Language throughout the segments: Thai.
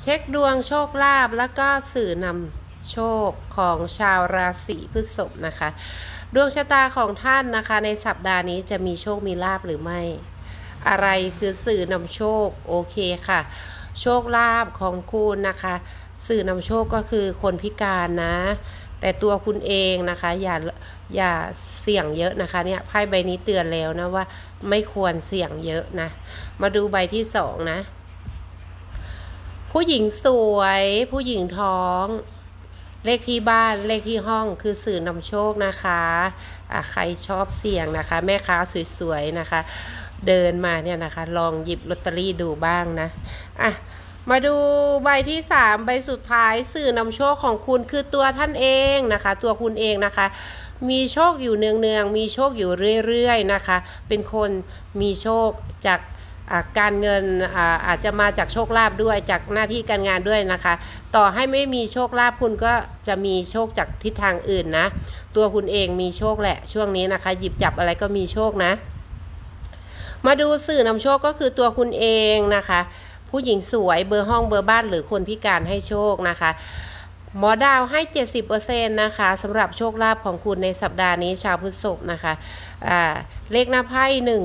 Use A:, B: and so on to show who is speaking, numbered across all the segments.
A: เช็คดวงโชคลาภแล้วก็สื่อนำโชคของชาวราศีพฤษภนะคะ ดวงชะตาของท่านนะคะ ในสัปดาห์นี้จะมีโชคมีลาภหรือไม่ อะไรคือสื่อนำโชคโอเคค่ะ โชคลาภของคุณนะคะ สื่อนำโชคก็คือคนพิการนะ แต่ตัวคุณเองนะคะอย่าอย่าเสี่ยงเยอะนะคะเนี่ยไพ่ใบนี้เตือนแล้วนะว่าไม่ควรเสี่ยงเยอะนะ มาดูใบที่สองนะ ผู้หญิงสวย ผู้หญิงท้อง เลขที่บ้านเลขที่ห้องคือสื่อนำโชคนะคะะใครชอบเสี่ยงนะคะ แม่ค้าสวยๆนะคะ เดินมาเนี่ยนะคะ ลองหยิบลอตเตอรี่ดูบ้างนะอะมาดูใบที่ 3 ใบสุดท้ายสื่อนำโชคของคุณคือตัวท่านเองนะคะ ตัวคุณเองนะคะ มีโชคอยู่เนืองๆมีโชคอยู่เรื่อยๆนะคะ เป็นคนมีโชคจาก การเงินอาจจะมาจากโชคลาภด้วยจากหน้าที่การงานด้วยนะคะ ต่อให้ไม่มีโชคลาภคุณก็จะมีโชคจากทิศทางอื่นนะ ตัวคุณเองมีโชคแหละช่วงนี้นะคะ หยิบจับอะไรก็มีโชคนะ มาดูสื่อนำโชคก็คือตัวคุณเองนะคะ ผู้หญิงสวยเบอร์ห้องเบอร์บ้านหรือคนพิการให้โชคนะคะหมอดาวให้ 70%นะคะสำหรับโชคลาภของคุณในสัปดาห์นี้ชาวพฤษภนะคะเลขหน้าไพ่หนึ่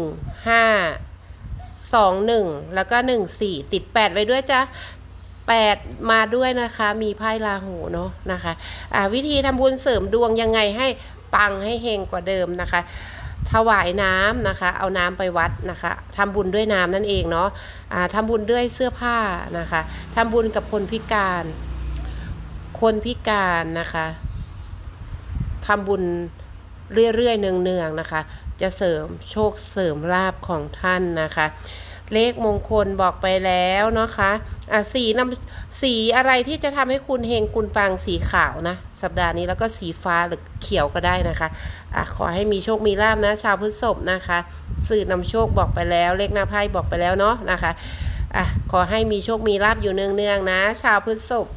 A: สองหนึ่งแล้วก็หนึ่งสี่ติดแปดไว้ด้วยจ้ะแปดมาด้วยนะคะ มีไพ่ราหูเนาะนะคะอ่าวิธีทำบุญเสริมดวงยังไงให้ปังให้เฮงกว่าเดิมนะคะ ถวายน้ำนะคะ เอาน้ำไปวัดนะคะทำบุญด้วยน้ำนั่นเองเนาะอ่าทำบุญด้วยเสื้อผ้านะคะทำบุญกับคนพิการ คนพิการนะคะทำบุญ เรื่อยๆเนืองๆนะคะ จะเสริมโชคเสริมลาบของท่านนะคะ เลขมงคลบอกไปแล้วนะคะอะสีนำสีอะไรที่จะทำให้คุณเฮงคุณปังสีขาวนะ สัปดาห์นี้แล้วก็สีฟ้าหรือเขียวก็ได้นะคะอะขอให้มีโชคมีลาบนะ ชาวพฤษภนะคะ สื่อนำโชคบอกไปแล้ว เลขหน้าไพ่บอกไปแล้วเนาะนะคะอะขอให้มีโชคมีลาบอยู่เนืองๆนะ ชาวพฤษภ